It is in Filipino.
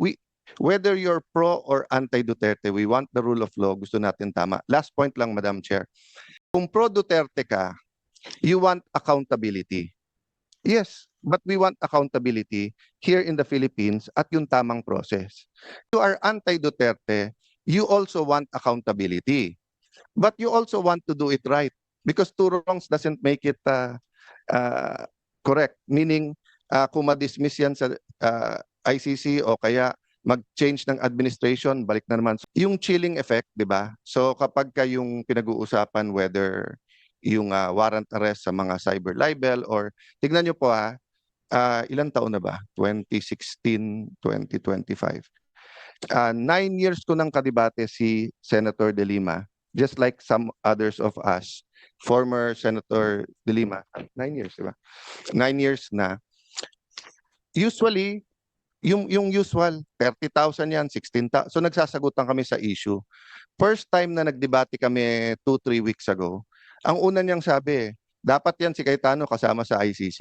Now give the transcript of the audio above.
we whether you're pro or anti-Duterte, we want the rule of law, gusto natin tama. Last point lang, Madam Chair. Kung pro-Duterte ka, you want accountability. Yes, but we want accountability here in the Philippines at yung tamang process. You are anti-Duterte, you also want accountability. But you also want to do it right because two wrongs doesn't make it uh, uh, correct. Meaning, uh, kung ma-dismiss yan sa uh, ICC o kaya mag-change ng administration, balik na naman. Yung chilling effect, di ba? So kapag ka yung pinag-uusapan whether yung uh, warrant arrest sa mga cyber libel or tignan nyo po ha, uh, ilang taon na ba? 2016, 2025. Uh, nine years ko nang kadibate si Senator De Lima, just like some others of us, former Senator De Lima, nine years, di ba? Nine years na. Usually, yung yung usual 30,000 yan 16,000 so nagsasagutan kami sa issue. First time na nagdebate kami 2 3 weeks ago ang una niyang sabi dapat yan si Cayetano kasama sa ICC